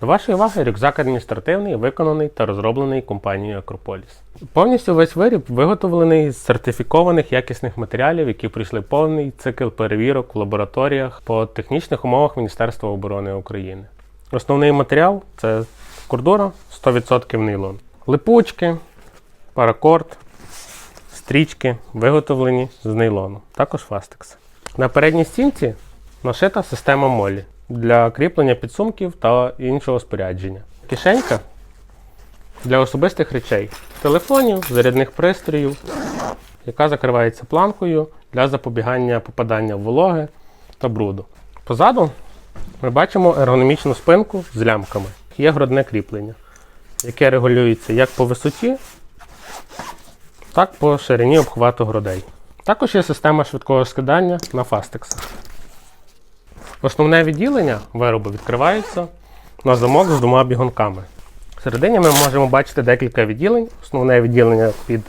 До вашої уваги рюкзак адміністративний, виконаний та розроблений компанією Акрополіс. Повністю весь виріб виготовлений з сертифікованих якісних матеріалів, які пройшли повний цикл перевірок в лабораторіях по технічних умовах Міністерства оборони України. Основний матеріал це кордура 100% нейлон. Липучки, паракорд, стрічки виготовлені з нейлону, також фастекс. На передній стінці нашита система молі для кріплення підсумків та іншого спорядження. Кишенька для особистих речей, телефонів, зарядних пристроїв, яка закривається планкою для запобігання попадання вологи та бруду. Позаду ми бачимо ергономічну спинку з лямками. Є грудне кріплення, яке регулюється як по висоті, так по ширині обхвату грудей. Також є система швидкого скидання на фастексах. Основне відділення виробу відкривається на замок з двома бігунками. Всередині ми можемо бачити декілька відділень. Основне відділення під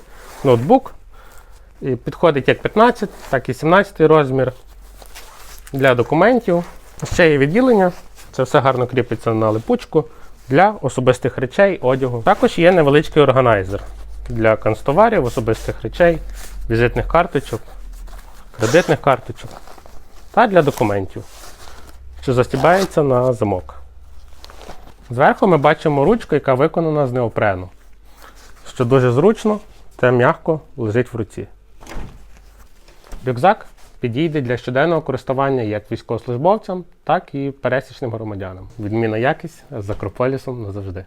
ноутбук. І підходить як 15, так і 17 розмір для документів. Ще є відділення, це все гарно кріпиться на липучку для особистих речей, одягу. Також є невеличкий органайзер для канцтоварів, особистих речей, візитних карточок, кредитних карточок та для документів, що застібається на замок. Зверху ми бачимо ручку, яка виконана з неопрену, що дуже зручно та м'яко лежить в руці. Рюкзак підійде для щоденного користування як військовослужбовцям, так і пересічним громадянам. Відмінна якість з Акрополісом назавжди.